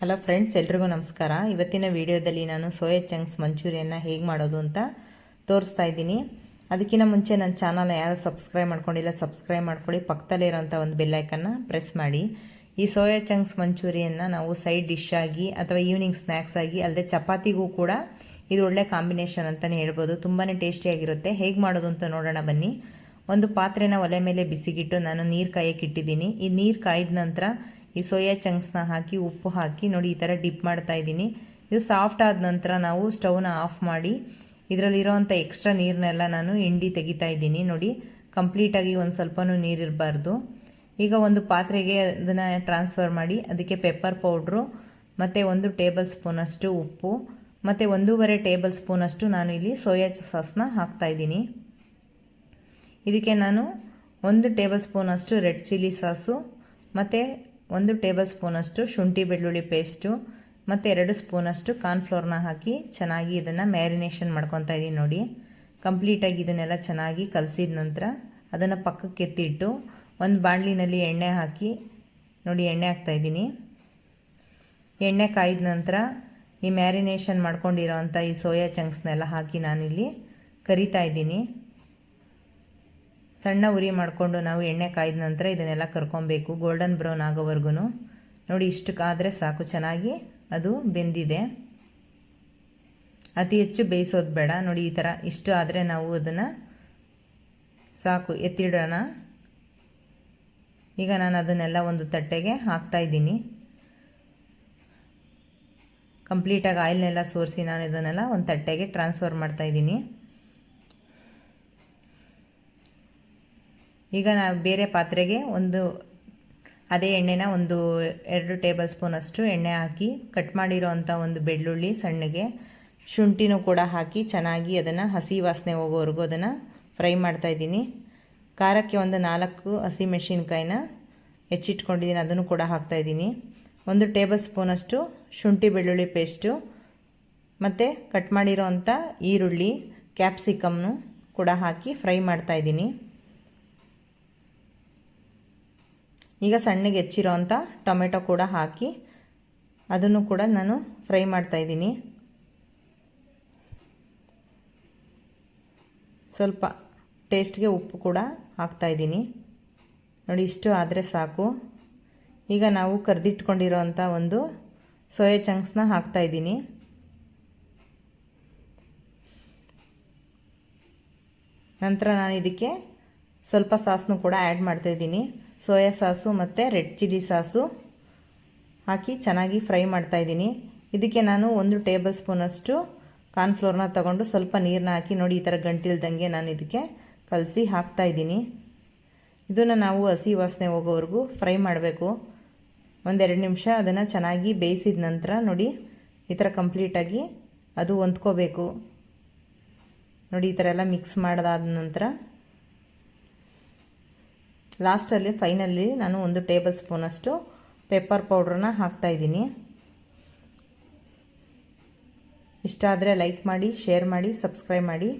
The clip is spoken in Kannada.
ಹಲೋ ಫ್ರೆಂಡ್ಸ್ ಎಲ್ರಿಗೂ ನಮಸ್ಕಾರ. ಇವತ್ತಿನ ವಿಡಿಯೋದಲ್ಲಿ ನಾನು ಸೋಯಾ ಚಂಕ್ಸ್ ಮಂಚೂರಿಯನ್ನ ಹೇಗೆ ಮಾಡೋದು ಅಂತ ತೋರಿಸ್ತಾ ಇದ್ದೀನಿ. ಅದಕ್ಕಿಂತ ಮುಂಚೆ ನನ್ನ ಚಾನಲ್ನ ಯಾರು ಸಬ್ಸ್ಕ್ರೈಬ್ ಮಾಡ್ಕೊಂಡಿಲ್ಲ, ಸಬ್ಸ್ಕ್ರೈಬ್ ಮಾಡ್ಕೊಳ್ಳಿ. ಪಕ್ಕದಲ್ಲಿರೋಂಥ ಒಂದು ಬೆಲ್ಲೈಕನ್ನು ಪ್ರೆಸ್ ಮಾಡಿ. ಈ ಸೋಯಾ ಚಂಕ್ಸ್ ಮಂಚೂರಿಯನ್ನು ನಾವು ಸೈಡ್ ಡಿಶ್ ಆಗಿ ಅಥವಾ ಈವ್ನಿಂಗ್ ಸ್ನ್ಯಾಕ್ಸ್ ಆಗಿ ಅಲ್ಲದೆ ಚಪಾತಿಗೂ ಕೂಡ ಇದು ಒಳ್ಳೆ ಕಾಂಬಿನೇಷನ್ ಅಂತಲೇ ಹೇಳ್ಬೋದು. ತುಂಬಾ ಟೇಸ್ಟಿಯಾಗಿರುತ್ತೆ ಹೇಗೆ ಮಾಡೋದು ಅಂತ ನೋಡೋಣ ಬನ್ನಿ. ಒಂದು ಪಾತ್ರೆನ ಒಲೆ ಮೇಲೆ ಬಿಸಿಗಿಟ್ಟು ನಾನು ನೀರು ಕಾಯಕ್ಕೆ ಇಟ್ಟಿದ್ದೀನಿ. ಈ ನೀರು ಕಾಯ್ದ ನಂತರ ಈ ಸೋಯಾ ಚಂಕ್ಸ್ನ ಹಾಕಿ, ಉಪ್ಪು ಹಾಕಿ, ನೋಡಿ ಈ ಥರ ಡಿಪ್ ಮಾಡ್ತಾ ಇದ್ದೀನಿ. ಇದು ಸಾಫ್ಟ್ ಆದ ನಂತರ ನಾವು ಸ್ಟವ್ನ ಆಫ್ ಮಾಡಿ ಇದರಲ್ಲಿರೋವಂಥ ಎಕ್ಸ್ಟ್ರಾ ನೀರನ್ನೆಲ್ಲ ನಾನು ಹಿಂಡಿ ತೆಗಿತಾ ಇದ್ದೀನಿ. ನೋಡಿ, ಕಂಪ್ಲೀಟಾಗಿ ಒಂದು ಸ್ವಲ್ಪನೂ ನೀರಿರಬಾರ್ದು ಈಗ ಒಂದು ಪಾತ್ರೆಗೆ ಅದನ್ನು ಟ್ರಾನ್ಸ್ಫರ್ ಮಾಡಿ, ಅದಕ್ಕೆ ಪೆಪ್ಪರ್ ಪೌಡ್ರು, ಮತ್ತು ಒಂದು ಟೇಬಲ್ ಸ್ಪೂನಷ್ಟು ಉಪ್ಪು, ಮತ್ತು ಒಂದೂವರೆ ಟೇಬಲ್ ಸ್ಪೂನಷ್ಟು ನಾನು ಇಲ್ಲಿ ಸೋಯಾ ಸಾಸ್ನ ಹಾಕ್ತಾಯಿದ್ದೀನಿ ಇದಕ್ಕೆ ನಾನು ಒಂದು ಟೇಬಲ್ ಸ್ಪೂನಷ್ಟು ರೆಡ್ ಚಿಲ್ಲಿ ಸಾಸು, ಮತ್ತು ಒಂದು ಟೇಬಲ್ ಸ್ಪೂನಷ್ಟು ಶುಂಠಿ ಬೆಳ್ಳುಳ್ಳಿ ಪೇಸ್ಟು ಮತ್ತು ಎರಡು ಸ್ಪೂನಷ್ಟು ಕಾರ್ನ್ಫ್ಲೋರ್ನ ಹಾಕಿ ಚೆನ್ನಾಗಿ ಇದನ್ನು ಮ್ಯಾರಿನೇಷನ್ ಮಾಡ್ಕೊತಾ ಇದ್ದೀನಿ ನೋಡಿ. ಕಂಪ್ಲೀಟಾಗಿ ಇದನ್ನೆಲ್ಲ ಚೆನ್ನಾಗಿ ಕಲಸಿದ ನಂತರ ಅದನ್ನು ಪಕ್ಕಕ್ಕೆ ಎತ್ತಿಟ್ಟು ಒಂದು ಬಾಣಲಿನಲ್ಲಿ ಎಣ್ಣೆ ಹಾಕಿ ನೋಡಿ ಎಣ್ಣೆ ಹಾಕ್ತಾಯಿದ್ದೀನಿ ಎಣ್ಣೆ ಕಾಯ್ದ ನಂತರ ಈ ಮ್ಯಾರಿನೇಷನ್ ಮಾಡ್ಕೊಂಡಿರೋ ಅಂಥ ಈ ಸೋಯಾ ಚಂಕ್ಸ್ನೆಲ್ಲ ಹಾಕಿ ನಾನಿಲ್ಲಿ ಕರಿತಾ ಇದ್ದೀನಿ ಸಣ್ಣ ಉರಿ ಮಾಡಿಕೊಂಡು ನಾವು ಎಣ್ಣೆ ಕಾಯ್ದ ನಂತರ ಇದನ್ನೆಲ್ಲ ಕರ್ಕೊಬೇಕು. ಗೋಲ್ಡನ್ ಬ್ರೌನ್ ಆಗೋವರೆಗೂ ನೋಡಿ ಇಷ್ಟಕ್ಕಾದರೆ ಸಾಕು, ಚೆನ್ನಾಗಿ ಅದು ಬೆಂದಿದೆ. ಅತಿ ಹೆಚ್ಚು ಬೇಯಿಸೋದು ಬೇಡ. ನೋಡಿ ಈ ಥರ ಇಷ್ಟು ಆದರೆ ನಾವು ಅದನ್ನು ಸಾಕು, ಎತ್ತಿಡೋಣ. ಈಗ ನಾನು ಅದನ್ನೆಲ್ಲ ಒಂದು ತಟ್ಟೆಗೆ ಹಾಕ್ತಾಯಿದ್ದೀನಿ ಕಂಪ್ಲೀಟಾಗಿ ಆಯಿಲ್ನೆಲ್ಲ ಸೋರಿಸಿ ನಾನು ಇದನ್ನೆಲ್ಲ ಒಂದು ತಟ್ಟೆಗೆ ಟ್ರಾನ್ಸ್ಫರ್ ಮಾಡ್ತಾಯಿದ್ದೀನಿ ಈಗ ನಾವು ಬೇರೆ ಪಾತ್ರೆಗೆ ಒಂದು ಅದೇ ಎಣ್ಣೆನ ಒಂದು ಎರಡು ಟೇಬಲ್ ಸ್ಪೂನಷ್ಟು ಎಣ್ಣೆ ಹಾಕಿ ಕಟ್ ಮಾಡಿರೋ ಅಂಥ ಒಂದು ಬೆಳ್ಳುಳ್ಳಿ ಸಣ್ಣಗೆ ಶುಂಠಿನೂ ಕೂಡ ಹಾಕಿ ಚೆನ್ನಾಗಿ ಅದನ್ನು ಹಸಿ ವಾಸನೆ ಹೋಗೋವರೆಗೂ ಅದನ್ನು ಫ್ರೈ ಮಾಡ್ತಾಯಿದ್ದೀನಿ ಖಾರಕ್ಕೆ ಒಂದು ನಾಲ್ಕು ಹಸಿ ಮೆಣಸಿನ್ಕಾಯಿನ ಹೆಚ್ಚಿಟ್ಕೊಂಡಿದ್ದೀನಿ, ಅದನ್ನು ಕೂಡ ಹಾಕ್ತಾಯಿದ್ದೀನಿ ಒಂದು ಟೇಬಲ್ ಸ್ಪೂನಷ್ಟು ಶುಂಠಿ ಬೆಳ್ಳುಳ್ಳಿ ಪೇಸ್ಟು ಮತ್ತು ಕಟ್ ಮಾಡಿರೋ ಈರುಳ್ಳಿ, ಕ್ಯಾಪ್ಸಿಕಮ್ನು ಕೂಡ ಹಾಕಿ ಫ್ರೈ ಮಾಡ್ತಾಯಿದ್ದೀನಿ ಈಗ ಸಣ್ಣಗೆ ಹೆಚ್ಚಿರೋ ಅಂಥ ಟೊಮೆಟೊ ಕೂಡ ಹಾಕಿ ಅದನ್ನು ಕೂಡ ನಾನು ಫ್ರೈ ಮಾಡ್ತಾಯಿದ್ದೀನಿ ಸ್ವಲ್ಪ ಟೇಸ್ಟ್ಗೆ ಉಪ್ಪು ಕೂಡ ಹಾಕ್ತಾಯಿದ್ದೀನಿ ನೋಡಿ, ಇಷ್ಟು ಆದರೆ ಸಾಕು. ಈಗ ನಾವು ಕರೆದಿಟ್ಕೊಂಡಿರೋ ಅಂಥ ಒಂದು ಸೋಯಾ ಚಂಕ್ಸ್ನ ಹಾಕ್ತಾಯಿದ್ದೀನಿ ನಂತರ ನಾನು ಇದಕ್ಕೆ ಸ್ವಲ್ಪ ಸಾಸ್ನು ಕೂಡ ಆ್ಯಡ್ ಮಾಡ್ತಾಯಿದ್ದೀನಿ ಸೋಯಾ ಸಾಸು ಮತ್ತು ರೆಡ್ ಚಿಲ್ಲಿ ಸಾಸು ಹಾಕಿ ಚೆನ್ನಾಗಿ ಫ್ರೈ ಮಾಡ್ತಾಯಿದ್ದೀನಿ ಇದಕ್ಕೆ ನಾನು ಒಂದು ಟೇಬಲ್ ಸ್ಪೂನಷ್ಟು ಕಾರ್ನ್ಫ್ಲೋರ್ನ ತಗೊಂಡು ಸ್ವಲ್ಪ ನೀರನ್ನ ಹಾಕಿ ನೋಡಿ ಈ ಥರ ಗಂಟಿಲ್ದಂಗೆ ನಾನು ಇದಕ್ಕೆ ಕಲಸಿ ಹಾಕ್ತಾಯಿದ್ದೀನಿ ಇದನ್ನು ನಾವು ಹಸಿ ವಾಸನೆ ಹೋಗೋವರೆಗೂ ಫ್ರೈ ಮಾಡಬೇಕು. ಒಂದೆರಡು ನಿಮಿಷ ಅದನ್ನು ಚೆನ್ನಾಗಿ ಬೇಯಿಸಿದ ನಂತರ ನೋಡಿ ಈ ಥರ ಕಂಪ್ಲೀಟಾಗಿ ಅದು ಹೊಂದ್ಕೋಬೇಕು. ನೋಡಿ ಈ ಥರ ಎಲ್ಲ ಮಿಕ್ಸ್ ಮಾಡಿದಾದ ನಂತರ ಲಾಸ್ಟಲ್ಲಿ ಫೈನಲ್ಲಿ ನಾನು ಒಂದು ಟೇಬಲ್ ಸ್ಪೂನಷ್ಟು ಪೆಪ್ಪರ್ ಪೌಡ್ರನ್ನ ಹಾಕ್ತಾಯಿದ್ದೀನಿ ಇಷ್ಟ ಆದರೆ ಲೈಕ್ ಮಾಡಿ, ಶೇರ್ ಮಾಡಿ, ಸಬ್ಸ್ಕ್ರೈಬ್ ಮಾಡಿ.